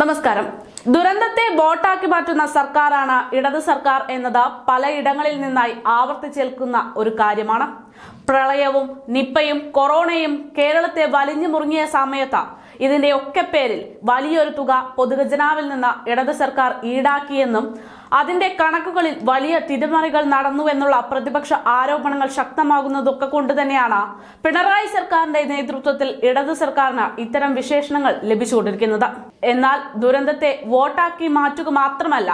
നമസ്കാരം. ദുരന്തത്തെ ബോട്ടാക്കി മാറ്റുന്ന സർക്കാരാണ് ഇടത് സർക്കാർ എന്നത് പലയിടങ്ങളിൽ നിന്നായി ആവർത്തിച്ചേൽക്കുന്ന ഒരു കാര്യമാണ്. പ്രളയവും നിപ്പയും കൊറോണയും കേരളത്തെ വലിഞ്ഞു മുറുങ്ങിയ സമയത്ത് ഇതിന്റെ ഒക്കെ പേരിൽ വലിയൊരു തുക പൊതുഖജനാവിൽ നിന്ന് ഇടത് സർക്കാർ ഈടാക്കിയെന്നും അതിന്റെ കണക്കുകളിൽ വലിയ തിരിമറികൾ നടന്നുവെന്നുള്ള പ്രതിപക്ഷ ആരോപണങ്ങൾ ശക്തമാകുന്നതൊക്കെ കൊണ്ട് തന്നെയാണ് പിണറായി സർക്കാരിന്റെ നേതൃത്വത്തിൽ ഇടതു സർക്കാരിന് ഇത്തരം വിശേഷണങ്ങൾ ലഭിച്ചുകൊണ്ടിരിക്കുന്നത്. എന്നാൽ ദുരന്തത്തെ വോട്ടാക്കി മാറ്റുക മാത്രമല്ല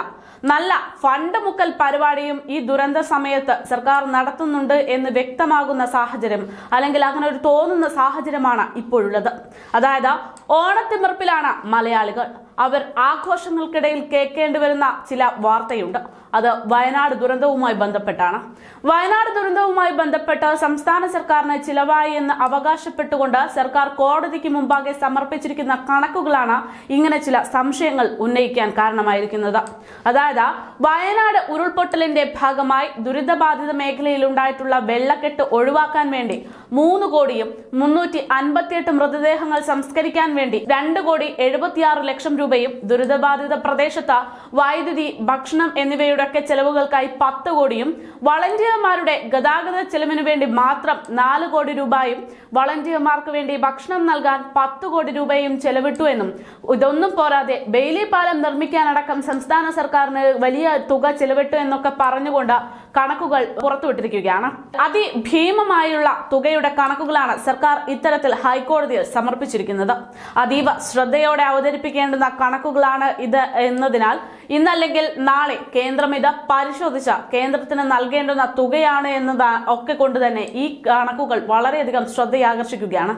നല്ല ഫണ്ട് മുക്കൽ പരിപാടിയും ഈ ദുരന്ത സമയത്ത് സർക്കാർ നടത്തുന്നുണ്ട് എന്ന് വ്യക്തമാകുന്ന സാഹചര്യം അല്ലെങ്കിൽ അങ്ങനെ ഒരു തോന്നുന്ന സാഹചര്യമാണ് ഇപ്പോഴുള്ളത്. അതായത് ഓണത്തിമിർപ്പിലാണ് മലയാളികൾ. അവർ ആഘോഷങ്ങൾക്കിടയിൽ കേൾക്കേണ്ടി വരുന്ന ചില വാർത്തയുണ്ട്. അത് വയനാട് ദുരന്തവുമായി ബന്ധപ്പെട്ടാണ്. വയനാട് ദുരന്തവുമായി ബന്ധപ്പെട്ട് സംസ്ഥാന സർക്കാരിന് ചിലവായി എന്ന് അവകാശപ്പെട്ടുകൊണ്ട് സർക്കാർ കോടതിക്ക് മുമ്പാകെ സമർപ്പിച്ചിരിക്കുന്ന കണക്കുകളാണ് ഇങ്ങനെ ചില സംശയങ്ങൾ ഉന്നയിക്കാൻ കാരണമായിരിക്കുന്നത്. അതായത് വയനാട് ഉരുൾപൊട്ടലിന്റെ ഭാഗമായി ദുരിതബാധിത മേഖലയിൽ ഉണ്ടായിട്ടുള്ള വെള്ളക്കെട്ട് ഒഴിവാക്കാൻ വേണ്ടി മൂന്ന് കോടിയും മുന്നൂറ്റി അൻപത്തിയെട്ട് മൃതദേഹങ്ങൾ സംസ്കരിക്കാൻ വേണ്ടി രണ്ട് കോടി എഴുപത്തിയാറ് ലക്ഷം രൂപയും ദുരിതബാധിത പ്രദേശത്ത് വൈദ്യുതി ഭക്ഷണം എന്നിവയുടെയൊക്കെ ചെലവുകൾക്കായി പത്ത് കോടിയും വളണ്ടിയർമാരുടെ ഗതാഗത ചെലവിനു വേണ്ടി മാത്രം നാല് കോടി രൂപയും വളണ്ടിയർമാർക്ക് വേണ്ടി ഭക്ഷണം നൽകാൻ പത്ത് കോടി രൂപയും ചെലവിട്ടു എന്നും ഇതൊന്നും പോരാതെ ബെയിലി പാലം നിർമ്മിക്കാനടക്കം സംസ്ഥാന സർക്കാരിന് വലിയ തുക ചെലവിട്ടു എന്നൊക്കെ പറഞ്ഞുകൊണ്ട് കണക്കുകൾ പുറത്തുവിട്ടിരിക്കുകയാണ്. അതിഭീമമായുള്ള തുകയുടെ കണക്കുകളാണ് സർക്കാർ ഇത്തരത്തിൽ ഹൈക്കോടതിയിൽ സമർപ്പിച്ചിരിക്കുന്നത്. അതീവ ശ്രദ്ധയോടെ അവതരിപ്പിക്കേണ്ടുന്ന കണക്കുകളാണ് ഇത് എന്നതിനാൽ ഇന്നല്ലെങ്കിൽ നാളെ കേന്ദ്രം ഇത് പരിശോധിച്ച കേന്ദ്രത്തിന് നൽകേണ്ടുന്ന തുകയാണ് എന്നത് ഒക്കെ കൊണ്ട് തന്നെ ഈ കണക്കുകൾ വളരെയധികം ശ്രദ്ധയാകർഷിക്കുകയാണ്.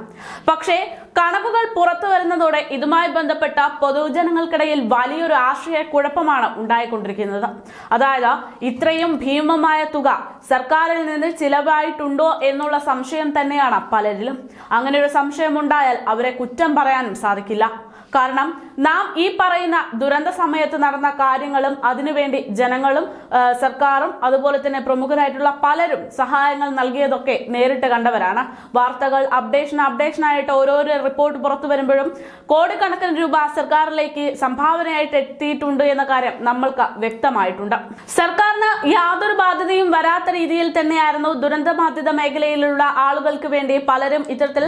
പക്ഷേ കണക്കുകൾ പുറത്തു വരുന്നതോടെ ഇതുമായി ബന്ധപ്പെട്ട പൊതുജനങ്ങൾക്കിടയിൽ വലിയൊരു ആശയക്കുഴപ്പമാണ് ഉണ്ടായിക്കൊണ്ടിരിക്കുന്നത്. അതായത് ഇത്രയും ഭീമമായ തുക സർക്കാരിൽ നിന്ന് ചിലവായിട്ടുണ്ടോ എന്നുള്ള സംശയം തന്നെയാണ് പലരിലും. അങ്ങനെ ഒരു സംശയം ഉണ്ടായാൽ അവരെ കുറ്റം പറയാനും സാധിക്കില്ല. കാരണം നാം ഈ പറയുന്ന ദുരന്ത സമയത്ത് നടന്ന കാര്യങ്ങളും അതിനുവേണ്ടി ജനങ്ങളും സർക്കാരും അതുപോലെ തന്നെ പ്രമുഖരായിട്ടുള്ള പലരും സഹായങ്ങൾ നൽകിയതൊക്കെ നേരിട്ട് കണ്ടവരാണ്. വാർത്തകൾ അപ്ഡേഷൻ ആയിട്ട് ഓരോരോ റിപ്പോർട്ട് പുറത്തു വരുമ്പോഴും കോടിക്കണക്കിന് രൂപ സർക്കാരിലേക്ക് സംഭാവനയായിട്ട് എത്തിയിട്ടുണ്ട് എന്ന കാര്യം നമ്മൾക്ക് വ്യക്തമായിട്ടുണ്ട്. സർക്കാരിന് യാതൊരു ബാധ്യതയും വരാത്ത രീതിയിൽ തന്നെയായിരുന്നു ദുരന്തബാധിത മേഖലയിലുള്ള ആളുകൾക്ക് വേണ്ടി പലരും ഇത്തരത്തിൽ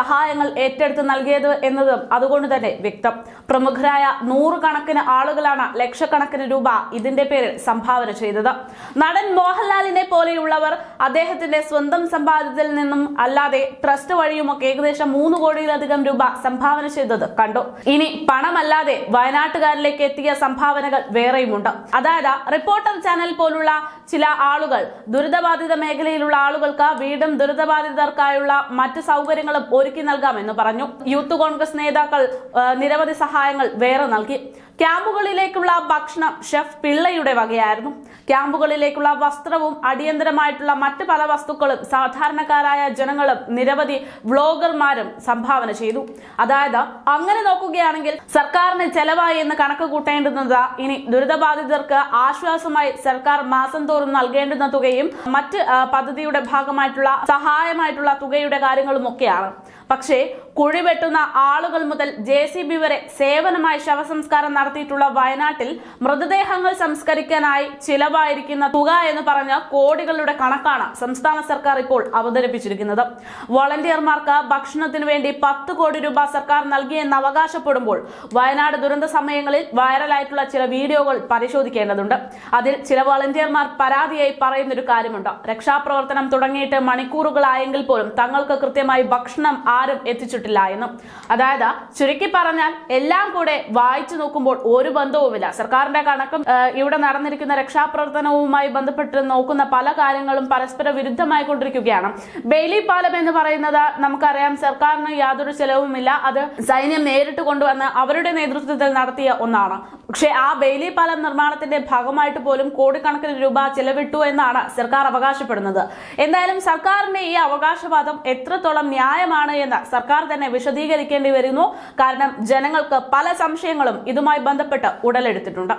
സഹായങ്ങൾ ഏറ്റെടുത്ത് നൽകിയത് എന്നതും. അതുകൊണ്ട് തന്നെ വ്യക്തം. പ്രമുഖരായ നൂറുകണക്കിന് ആളുകളാണ് ലക്ഷക്കണക്കിന് രൂപ ഇതിന്റെ പേരിൽ സംഭാവന ചെയ്തത്. നടൻ മോഹൻലാലിനെ പോലെയുള്ളവർ അദ്ദേഹത്തിന്റെ സ്വന്തം സമ്പാദ്യത്തിൽ നിന്നും അല്ലാതെ ട്രസ്റ്റ് വഴിയുമൊക്കെ ഏകദേശം മൂന്ന് കോടിയിലധികം രൂപ സംഭാവന ചെയ്തത് കണ്ടു. ഇനി പണമല്ലാതെ വയനാട്ടുകാരിലേക്ക് എത്തിയ സംഭാവനകൾ വേറെയുമുണ്ട്. അതായത് റിപ്പോർട്ടർ ചാനൽ പോലുള്ള ചില ആളുകൾ ദുരിതബാധിത മേഖലയിലുള്ള ആളുകൾക്ക് വീടും ദുരിതബാധിതർക്കായുള്ള മറ്റ് സൗകര്യങ്ങളും ഒരുക്കി നൽകാമെന്ന് പറഞ്ഞു. യൂത്ത് കോൺഗ്രസ് നേതാക്കൾ നിരവധി സഹായങ്ങൾ വേറെ നൽകി. ക്യാമ്പുകളിലേക്കുള്ള ഭക്ഷണം ഷെഫ് പിള്ളയുടെ വകയായിരുന്നു. ക്യാമ്പുകളിലേക്കുള്ള വസ്ത്രവും അടിയന്തരമായിട്ടുള്ള മറ്റ് പല വസ്തുക്കളും സാധാരണക്കാരായ ജനങ്ങളും നിരവധി വ്ളോഗർമാരും സംഭാവന ചെയ്തു. അതായത് അങ്ങനെ നോക്കുകയാണെങ്കിൽ സർക്കാരിന് ചെലവായി എന്ന് കണക്ക് കൂട്ടേണ്ടുന്നത് ഇനി ദുരിതബാധിതർക്ക് ആശ്വാസമായി സർക്കാർ മാസം തോറും നൽകേണ്ടുന്ന തുകയും മറ്റ് പദ്ധതിയുടെ ഭാഗമായിട്ടുള്ള സഹായമായിട്ടുള്ള തുകയുടെ കാര്യങ്ങളും ഒക്കെയാണ്. പക്ഷേ കുഴിവെട്ടുന്ന ആളുകൾ മുതൽ ജെ സി ബി വരെ സേവനമായി ശവസംസ്കാരം നടത്തിയിട്ടുള്ള വയനാട്ടിൽ മൃതദേഹങ്ങൾ സംസ്കരിക്കാനായി ചിലവായിരിക്കുന്ന തുക എന്ന് പറഞ്ഞ കോടികളുടെ കണക്കാണ് സംസ്ഥാന സർക്കാർ ഇപ്പോൾ അവതരിപ്പിച്ചിരിക്കുന്നത്. വളണ്ടിയർമാർക്ക് ഭക്ഷണത്തിന് വേണ്ടി പത്ത് കോടി രൂപ സർക്കാർ നൽകിയെന്ന് അവകാശപ്പെടുമ്പോൾ വയനാട് ദുരന്ത സമയങ്ങളിൽ വൈറലായിട്ടുള്ള ചില വീഡിയോകൾ പരിശോധിക്കേണ്ടതുണ്ട്. അതിൽ ചില വളണ്ടിയർമാർ പരാതിയായി പറയുന്നൊരു കാര്യമുണ്ട്. രക്ഷാപ്രവർത്തനം തുടങ്ങിയിട്ട് മണിക്കൂറുകളായെങ്കിൽ പോലും തങ്ങൾക്ക് കൃത്യമായി ഭക്ഷണം ആരും എത്തിച്ചിട്ടില്ല എന്നും. അതായത് ചുരുക്കി പറഞ്ഞാൽ എല്ലാം കൂടെ വായിച്ചു നോക്കുമ്പോൾ ഒരു ബന്ധവുമില്ല. സർക്കാരിന്റെ കണക്കും ഇവിടെ നടന്നിരിക്കുന്ന രക്ഷാപ്രവർത്തനവുമായി ബന്ധപ്പെട്ട് നോക്കുന്ന പല കാര്യങ്ങളും പരസ്പര വിരുദ്ധമായി കൊണ്ടിരിക്കുകയാണ്. ബെയിലി പാലം എന്ന് പറയുന്നത് നമുക്കറിയാം സർക്കാരിന് യാതൊരു ചെലവുമില്ല. അത് സൈന്യം നേരിട്ട് കൊണ്ടുവന്ന് അവരുടെ നേതൃത്വത്തിൽ നടത്തിയ ഒന്നാണ്. പക്ഷേ ആ ബെയിലി പാലം നിർമ്മാണത്തിന്റെ ഭാഗമായിട്ട് പോലും കോടിക്കണക്കിന് രൂപ ചെലവിട്ടു എന്നാണ് സർക്കാർ അവകാശപ്പെടുന്നത്. എന്തായാലും സർക്കാരിന്റെ ഈ അവകാശവാദം എത്രത്തോളം ന്യായമാണ് എന്ന് സർക്കാർ തന്നെ വിശദീകരിക്കേണ്ടി വരുന്നു. കാരണം ജനങ്ങൾക്ക് പല സംശയങ്ങളും ഇതുമായി ബന്ധപ്പെട്ട് ഉടലെടുത്തിട്ടുണ്ട്.